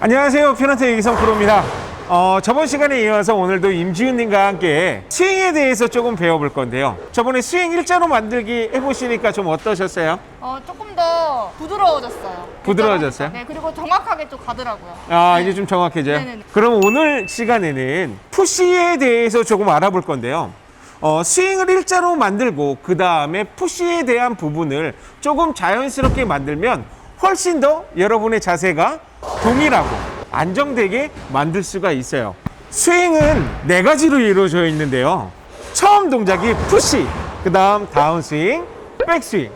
안녕하세요. 피런트 이기성 프로입니다. 어, 저번 시간에 이어서 오늘도 임지훈님과 함께 스윙에 대해서 조금 배워볼 건데요. 저번에 스윙 일자로 만들기 해보시니까 좀 어떠셨어요? 어, 조금 더 부드러워졌어요. 부드러워졌어요? 네, 그리고 정확하게 또 가더라고요. 아, 네. 이제 좀 정확해져요? 네네네. 그럼 오늘 시간에는 푸시에 대해서 조금 알아볼 건데요. 어, 스윙을 일자로 만들고 그 다음에 푸시에 대한 부분을 조금 자연스럽게 만들면 훨씬 더 여러분의 자세가 동일하고 안정되게 만들 수가 있어요. 스윙은 네 가지로 이루어져 있는데요. 처음 동작이 푸시, 그 다음 다운스윙, 백스윙,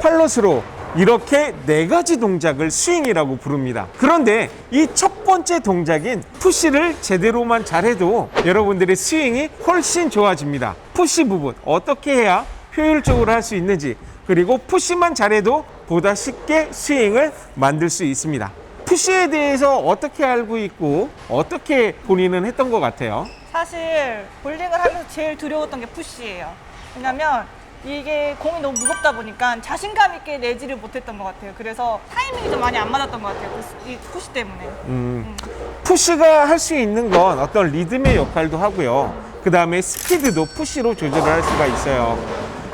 팔로스로 이렇게 네 가지 동작을 스윙이라고 부릅니다. 그런데 이 첫 번째 동작인 푸시를 제대로만 잘해도 여러분들의 스윙이 훨씬 좋아집니다. 푸시 부분 어떻게 해야 효율적으로 할 수 있는지 그리고 푸시만 잘해도 보다 쉽게 스윙을 만들 수 있습니다. 푸시에 대해서 어떻게 알고 있고 어떻게 본인은 했던 것 같아요? 사실 볼링을 하면서 제일 두려웠던 게 푸시예요. 왜냐면 이게 공이 너무 무겁다 보니까 자신감 있게 내지를 못했던 것 같아요. 그래서 타이밍이 좀 많이 안 맞았던 것 같아요. 그 스- 이 푸시 때문에. 음, 푸시가 할 수 있는 건 어떤 리듬의 역할도 하고요. 그 다음에 스피드도 푸시로 조절을 할 수가 있어요.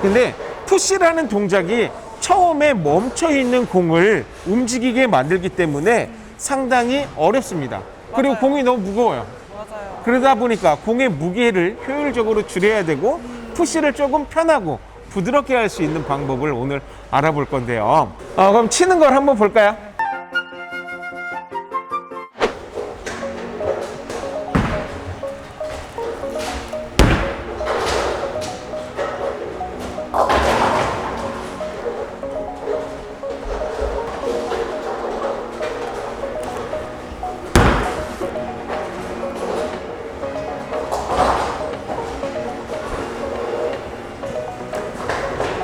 근데 푸시라는 동작이 처음에 멈춰 있는 공을 움직이게 만들기 때문에 상당히 어렵습니다. 그리고 맞아요. 공이 너무 무거워요. 맞아요. 그러다 보니까 공의 무게를 효율적으로 줄여야 되고 푸시를 조금 편하고 부드럽게 할 수 있는 방법을 오늘 알아볼 건데요. 어, 그럼 치는 걸 한번 볼까요?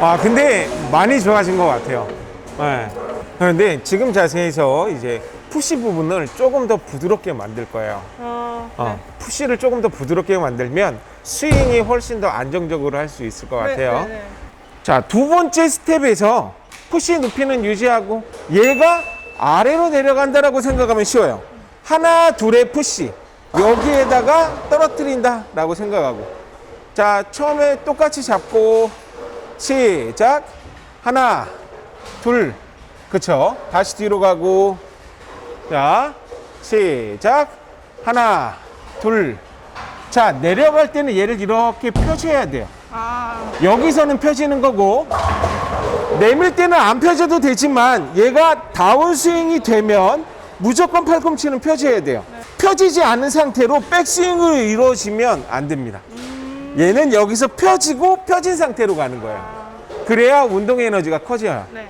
아 근데 많이 좋아진 것 같아요. 네. 그런데 지금 자세에서 이제 푸시 부분을 조금 더 부드럽게 만들 거예요. 어, 어, 푸시를 조금 더 부드럽게 만들면 스윙이 훨씬 더 안정적으로 할 수 있을 것 같아요. 네, 네, 네. 자, 두 번째 스텝에서 푸시 높이는 유지하고 얘가 아래로 내려간다라고 생각하면 쉬워요. 하나, 둘의 푸시. 여기에다가 떨어뜨린다 라고 생각하고. 자, 처음에 똑같이 잡고 시작. 하나, 둘. 그쵸? 다시 뒤로 가고. 자, 시작. 하나, 둘. 자, 내려갈 때는 얘를 이렇게 펴줘야 돼요. 아, 여기서는 펴지는 거고 내밀 때는 안 펴져도 되지만 얘가 다운스윙이 되면 무조건 팔꿈치는 펴져야 돼요 펴지지 않은 상태로 백스윙을 이루어지면 안 됩니다 얘는 여기서 펴지고 펴진 상태로 가는 거예요 그래야 운동 에너지가 커져요. 네.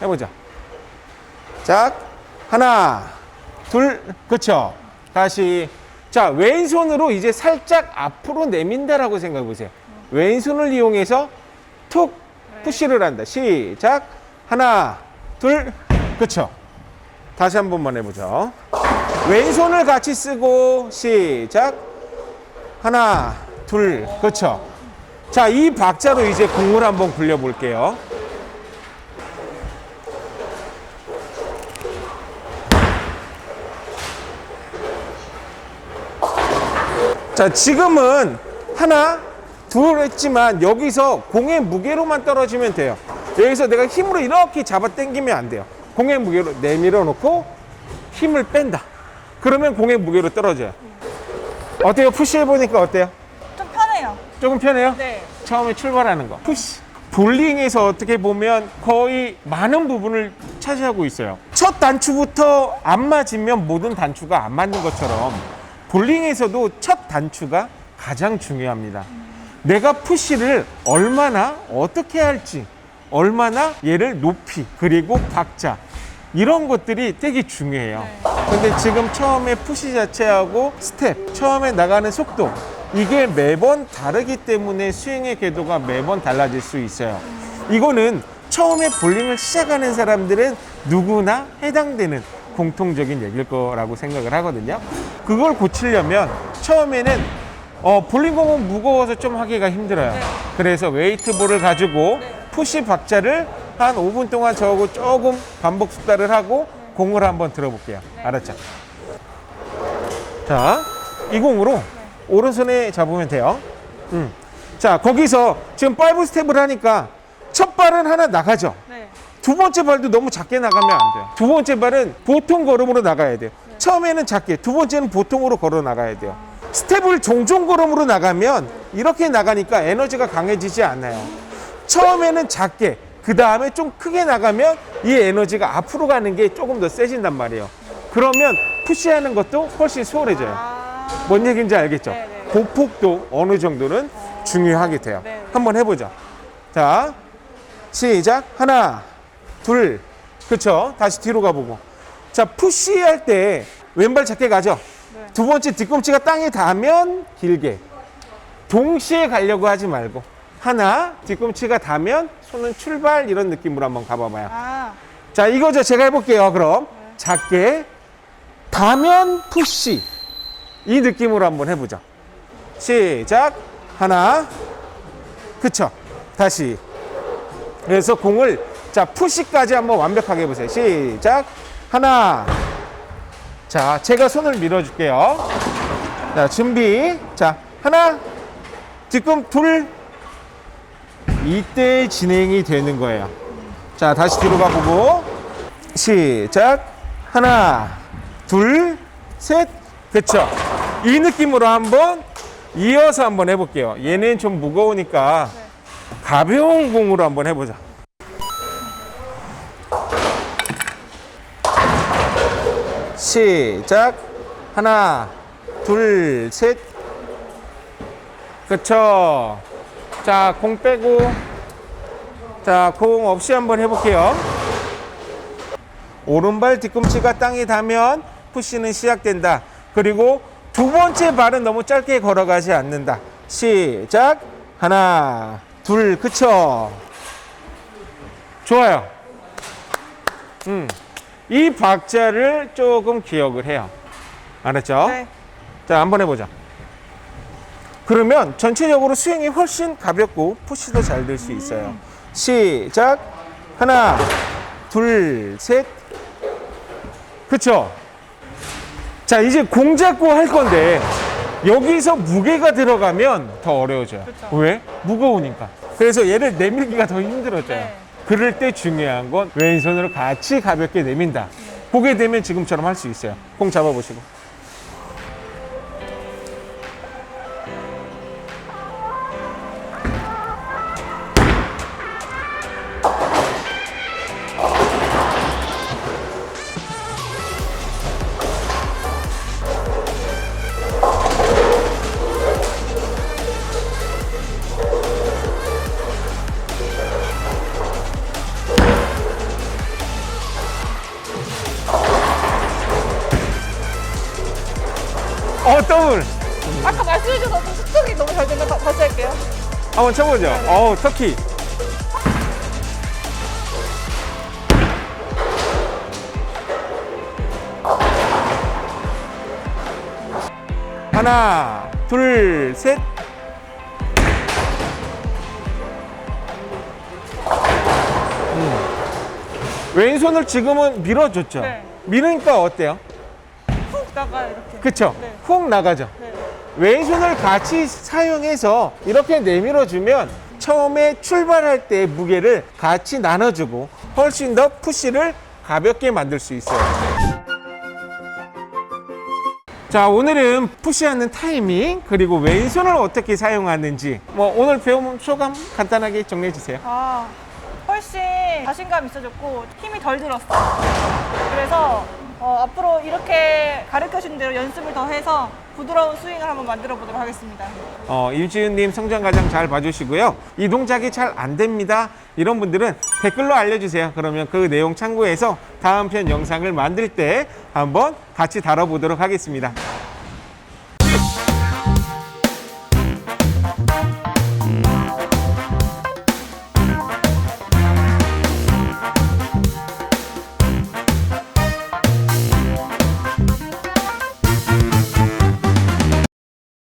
해보자. 자 하나 둘 그쵸. 다시. 자 왼손으로 이제 살짝 앞으로 내민다라고 생각해 보세요. 왼손을 이용해서 툭 푸시를 한다. 시작. 하나 둘 그쵸. 다시 한 번만 해보죠. 왼손을 같이 쓰고 시작. 하나 둘 그쵸 자이 박자로 이제 공을 한번 굴려 볼게요 자, 지금은 하나, 둘 했지만 여기서 공의 무게로만 떨어지면 돼요. 여기서 내가 힘으로 이렇게 잡아 당기면 안 돼요. 공의 무게로 내밀어 놓고 힘을 뺀다. 그러면 공의 무게로 떨어져요. 어때요? 푸시 해 보니까 어때요? 조금 편해요? 네. 처음에 출발하는 거. 푸시. 볼링에서 어떻게 보면 거의 많은 부분을 차지하고 있어요. 첫 단추부터 안 맞으면 모든 단추가 안 맞는 것처럼 볼링에서도 첫 단추가 가장 중요합니다. 내가 푸시를 얼마나 어떻게 할지, 얼마나 얘를 높이, 그리고 박자, 이런 것들이 되게 중요해요. 근데 지금 처음에 푸시 자체하고 스텝, 처음에 나가는 속도, 이게 매번 다르기 때문에 스윙의 궤도가 매번 달라질 수 있어요. 이거는 처음에 볼링을 시작하는 사람들은 누구나 해당되는 공통적인 얘기일 거라고 생각을 하거든요. 그걸 고치려면 처음에는 어, 볼링공은 무거워서 좀 하기가 힘들어요. 네. 그래서 웨이트볼을 가지고 푸시 박자를 한 5분 동안 저하고 조금 반복 숙달을 하고 공을 한번 들어볼게요. 알았죠? 자, 이 공으로 오른손에 잡으면 돼요. 음. 자, 거기서 지금 5 스텝을 하니까 첫 발은 하나 나가죠. 네. 두 번째 발도 너무 작게 나가면 안 돼요. 두 번째 발은 보통 걸음으로 나가야 돼요. 처음에는 작게, 두 번째는 보통으로 걸어 나가야 돼요. 스텝을 종종 걸음으로 나가면 이렇게 나가니까 에너지가 강해지지 않아요. 처음에는 작게, 그 다음에 좀 크게 나가면 이 에너지가 앞으로 가는 게 조금 더 세진단 말이에요. 그러면 푸시하는 것도 훨씬 수월해져요. 아. 뭔 얘기인지 알겠죠? 네, 네. 보폭도 어느 정도는 중요하게 돼요. 네, 네. 한번 해보자. 자, 시작. 하나, 둘, 그쵸? 다시 뒤로 가보고. 자, 푸시 할 때 왼발 작게 가죠? 네. 두 번째 뒤꿈치가 땅에 닿으면 길게. 동시에 가려고 하지 말고. 하나, 뒤꿈치가 닿으면 손은 출발 이런 느낌으로 한번 가봐봐요. 아. 자, 이거죠. 제가 해볼게요. 그럼 작게 닿으면 푸시 이 느낌으로 한번 해보죠. 시작. 하나, 그쵸? 다시. 그래서 공을 자 푸시까지 한번 완벽하게 해보세요. 시작. 하나. 자, 제가 손을 밀어줄게요. 자, 준비. 자, 하나. 지금 둘. 이때 진행이 되는 거예요. 자, 다시 뒤로 가보고. 시작. 하나, 둘, 셋. 그쵸. 이 느낌으로 한번 이어서 한번 해볼게요. 얘는 좀 무거우니까 가벼운 공으로 한번 해보자. 시작. 하나, 둘, 셋. 그쵸. 자, 공 빼고. 자, 공 없이 한번 해볼게요. 오른발 뒤꿈치가 땅에 닿으면 푸시는 시작된다. 그리고 두 번째 발은 너무 짧게 걸어가지 않는다. 시작. 하나, 둘, 그쵸. 좋아요. 음. 이 박자를 조금 기억을 해요. 알았죠? 네. 자, 한번 해보자. 그러면 전체적으로 스윙이 훨씬 가볍고 푸시도 잘 될 수 있어요. 시작. 하나, 둘, 셋. 그쵸? 자, 이제 공 잡고 할 건데 여기서 무게가 들어가면 더 어려워져요. 그쵸. 왜? 무거우니까. 그래서 얘를 내밀기가 더 힘들어져요. 네. 그럴 때 중요한 건 왼손으로 같이 가볍게 내민다. 보게 되면 지금처럼 할 수 있어요. 공 잡아보시고. 어, 더블! 아까 말씀해 주셔서 속도이 너무 잘 된다. 다- 다시 할게요. 한번 쳐보죠. 어우, 터키. 하나, 둘, 셋. 음. 왼손을 지금은 밀어줬죠. 네. 미니까 어때요? 훅 나가 이렇게. 그쵸? 네. 훅 나가죠. 네. 왼손을 같이 사용해서 이렇게 내밀어 주면 처음에 출발할 때 무게를 같이 나눠주고 훨씬 더 푸시를 가볍게 만들 수 있어요. 자, 오늘은 푸시하는 타이밍 그리고 왼손을 어떻게 사용하는지 뭐 오늘 배운 소감 간단하게 정리해 주세요. 아, 훨씬 자신감 있어졌고 힘이 덜 들었어요. 그래서 어, 앞으로 이렇게 가르쳐 준 대로 연습을 더 해서 부드러운 스윙을 한번 만들어 보도록 하겠습니다. 어, 임지은님 성장 과정 잘 봐주시고요. 이 동작이 잘 안 됩니다. 이런 분들은 댓글로 알려주세요. 그러면 그 내용 참고해서 다음 편 영상을 만들 때 한번 같이 다뤄보도록 하겠습니다.